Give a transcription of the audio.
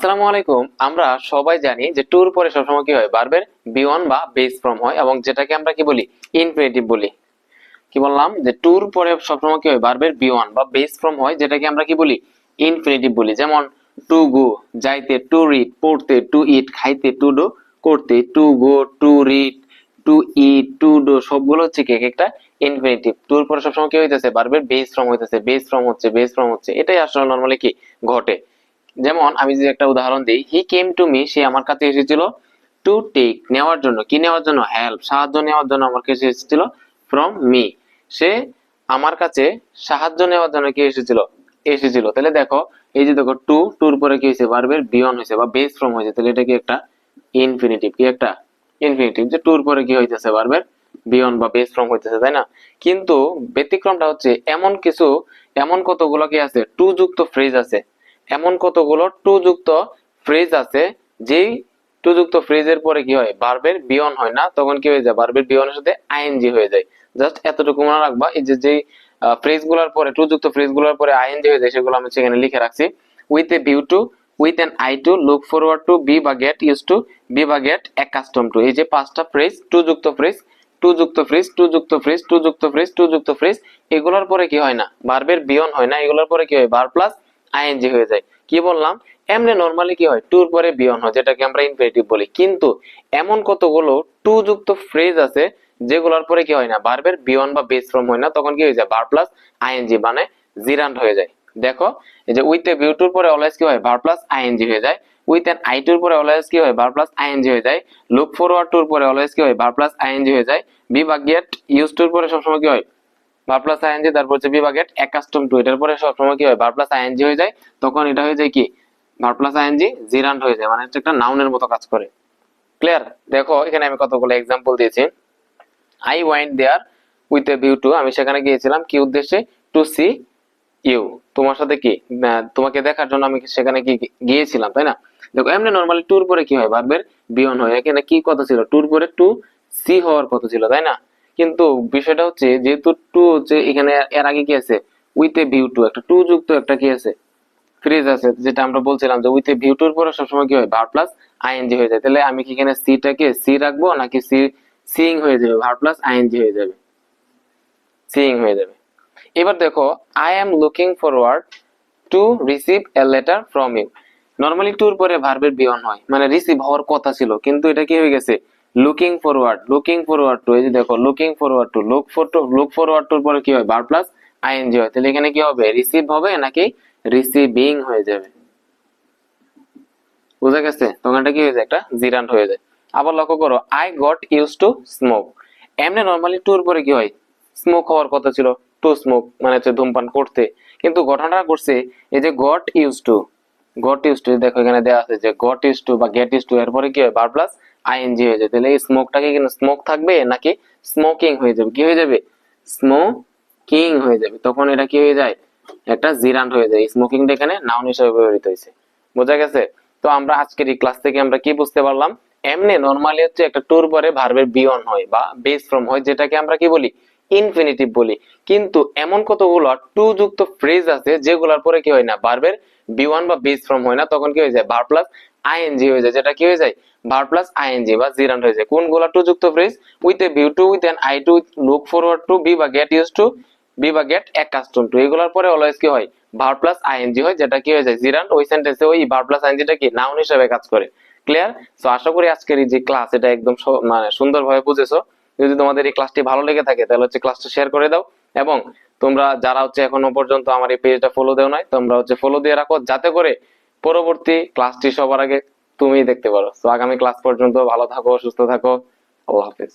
আসসালামু আলাইকুম। আমরা সবাই জানি যে টুর পরে সবসময় কি হয়? বারবের বি ওয়ান বা বেস ফর্ম হয় এবং যেটাকে আমরা কি বলি? ইনফিনিটিভ বলি। কি বললাম? যে টুর পরে সবসময় কি হয়? বারবের বি ওয়ান বা বেস ফর্ম হয় যেটাকে আমরা কি বলি? ইনফিনিটিভ বলি। যেমন টু গো যাইতে টু রিড পড়তে টু ইট খাইতে টু ডো করতে to go to read to eat to do সবগুলো হচ্ছে কি এক একটা ইনফিনিটিভ টুর পরে সবসময় কি হইতেছে? বারবের বেস ফর্ম হইতেছে। বেস ফর্ম হচ্ছে বেস ফর্ম হচ্ছে। এটাই আসলে নর্মালি কি? ঘটে। যেমন আমি যদি একটা উদাহরণ দিই হি কেম টু মি সে আমার কাছে এসেছিল টু টেক নেওয়ার জন্য। কি নেওয়ার জন্য? হেল্প সাহায্য নেওয়ার জন্য আমার কাছে এসেছিল ফ্রম মি সে আমার কাছে সাহায্য নেওয়ার জন্য কি এসেছিল? এসেছিল। তাহলে দেখো, এই যে দেখো টু টুর পরে কি হয়েছে? বারবের বিয়ন হয়েছে বা বেস ফ্রম হয়েছে। তাহলে এটা কি একটা? ইনফিনিটিভ কি একটা? ইনফিনিটিভ যে টুর পরে কি হইতেছে? বারবের বিয়ন বা বেস ফ্রম হইতেছে, তাই না? কিন্তু ব্যতিক্রমটা হচ্ছে এমন কিছু, এমন কতগুলো কি আছে? টু যুক্ত ফ্রেজ আছে। এমন কতগুলো টু যুক্ত ফ্রেজ আছে, যেই টু যুক্ত ফ্রেজের পরে কি হয়? বার্বের বিয়ন হয় না, তখন কি হয়ে যায়? বার্বের বিয়নের সাথে আইএনজি হয়ে যায়। জাস্ট এতটুকু মনে রাখবা, এই যে ফ্রেজগুলার পরে টু যুক্ত ফ্রেজগুলার পরে আইএনজি হয়ে যায়, সেগুলো আমি সেখানে লিখে রাখছি। With a view to with an eye to look forward to be বা গেট ইউজ টু বি বা গেট অ্যাকাস্টম টু এই যে পাঁচটা ফ্রেজ টু যুক্ত ফ্রেজ টু যুক্ত ফ্রিজ টু যুক্ত ফ্রিজ টু যুক্ত ফ্রিজ টু যুক্ত ফ্রিজ, এগুলোর পরে কি হয় না? বার্বের বিয়ন হয় না, এগুলোর পরে কি হয়? বার প্লাস আইএনজি হয়ে যায়। কি বললাম? এমনি নর্মালি কি হয়? টুর পরে বিয়ন হয়, যেটাকে আমরা ইনফিনিটিভ বলি। কিন্তু এমন কতগুলো টু যুক্ত ফ্রেজ আছে, যেগুলোর পরে কি হয় না? বারবের বিয়ন বা বেস ফর্ম হয় না, তখন কি হয়ে যায়? বার প্লাস আইএনজি মানে জিরান্ড হয়ে যায়। দেখো, এই যে উইথ এ ভিউ টুর পরে অলওয়েজ কি হয়? বার প্লাস আইএনজি হয়ে যায়। উইথ এন আই টুর পরে অলওয়েজ কি হয়? বার প্লাস আইএনজি হয়ে যায়। লুক ফরওয়ার্ড টুর পরে অলওয়েজ কি হয়? বার প্লাস আইএনজি হয়ে যায়। বি বা গেট ইউজ টুর পরে সবসময় কি হয়? ভার প্লাস আইএনজি তারপর হচ্ছে বিভাগেট অ্যাকাস্টম টু এটার পরে সবসময় কি হয়? ভার প্লাস আইএনজি হয়ে যায়। তখন এটা হয়ে যায় কি? ভার প্লাস আইএনজি জিরান্ড হয়ে যায়। মানে হচ্ছে একটা নাউনের মতো কাজ করে। ক্লিয়ার দেখো, এখানে আমি কতগুলো এক্সাম্পল দিয়েছি। I went there with a view to আমি সেখানে গিয়েছিলাম কি উদ্দেশ্যে? টু সি ইউ তোমার সাথে কি? তোমাকে দেখার জন্য আমি সেখানে কি গিয়েছিলাম, তাই না? দেখো, এমনি নর্মালি ট্যুর পরে কি হয়? ভার্বের বিয়ন হয়। এখানে কি কথা ছিল? ট্যুর পরে টু সি হওয়ার কথা ছিল, তাই না? কিন্তু বিষয়টা হচ্ছে যেহেতু টু হচ্ছে, এখানে এর আগে কি আছে? উইথ এ ভিউ টু একটা টু যুক্ত একটা কি আছে? ফ্রেজ আছে, যেটা আমরা বলছিলাম যে উইথ এ ভিউ টুর পরে সবসময় কি হয়? ভার প্লাস আইএনজি হয়ে যায়। তাহলে আমি কি এখানে সিটাকে সি রাখব নাকি সি সিইং হয়ে যাবে? ভার প্লাস আইএনজি হয়ে যাবে। সিইং হয়ে যাবে। এবার দেখো I am looking forward to receive a letter from you normally টুর পরে ভার্বের বিয়ন হয়। মানে রিসিভ হওয়ার কথা ছিল, কিন্তু এটা কি হয়ে গেছে? Looking forward looking forward to এই যে দেখো looking forward to look for to look forward টুর পরে কি হয়? ভার প্লাস আইএনজি হয়। তাহলে এখানে কি হবে? রিসিভ হবে নাকি রিসিভিং হয়ে যাবে? বুঝা গেছে? তখন এটা কি হয়ে যায়? একটা জিরান্ট হয়ে যায়। আবার লক্ষ্য করো I got used to smoke এমনি নর্মালি টুর পরে কি হয়? স্মোক হওয়ার কথা ছিল। টু স্মোক মানে হচ্ছে ধূমপান করতে। কিন্তু ঘটনাটা করছে এই যে got used to got used to দেখো এখানে দেওয়া আছে যে গট ইউজ টু বা গেট ইউজ টু এরপরে কি হয়? বার প্লাস আইএনজি হয়ে যায়। তাহলে এই স্মোকটাকে কিন্তু স্মোক থাকবে নাকি স্মোকিং হয়ে যাবে? কি হয়ে যাবে? স্মোকিং হয়ে যাবে। তখন এটা কি হয়ে যায়? একটা জিরান্ট হয়ে যায়। স্মোকিংটা এখানে নাউন হিসেবে ব্যবহৃত হয়েছে। বোঝা গেছে? তো আমরা আজকের এই ক্লাস থেকে আমরা কি বুঝতে পারলাম? এমনি নর্মালি হচ্ছে একটা টুর পরে ভার্বের বিয়ন হয় বা বেস ফ্রম হয়, যেটাকে আমরা কি বলি? ইনফিনিটিভ বলি। কিন্তু এমন কতগুলো টু যুক্ত ফ্রেজ আছে, যেগুলোর পরে কি হয় না ভার্বের বি ওয়ান বা বেস ফ্রম হয় না, তখন কি হয়ে যায়? ভার প্লাস আইএনজি হয়ে যায়। যেটা কি হয়ে যায়? ভার প্লাস আইএনজি বা জিরান্ট হয়ে যায়। কোনগুলো টু যুক্ত phrase with a view to with an eye to look forward to be বা গেট ইউজ টু বি বা গেট অ্যাকাস্টম টু এগুলোর পরে অলওয়েজ কি হয়? ভার প্লাস আইএনজি হয়, যেটা কি হয়ে যায়? জিরান্ট ওই সেন্টেন্সে ওই ভার প্লাস আইএনজিটা কি? নাউন হিসেবে কাজ করে। ক্লিয়ার তো আশা করি আজকের এই যে ক্লাস এটা একদম স- মানে সুন্দরভাবে বুঝেছ। যদি তোমাদের এই ক্লাসটি ভালো লেগে থাকে, তাহলে হচ্ছে ক্লাসটা শেয়ার করে দাও এবং তোমরা যারা হচ্ছে এখনও পর্যন্ত আমার এই পেজটা ফলো দেও নাই, তোমরা হচ্ছে ফলো দিয়ে রাখো যাতে করে পরবর্তী ক্লাসটি সবার আগে তুমি দেখতে পারো। তো আগামী ক্লাস পর্যন্ত ভালো থাকো, সুস্থ থাকো। আল্লাহ হাফেজ।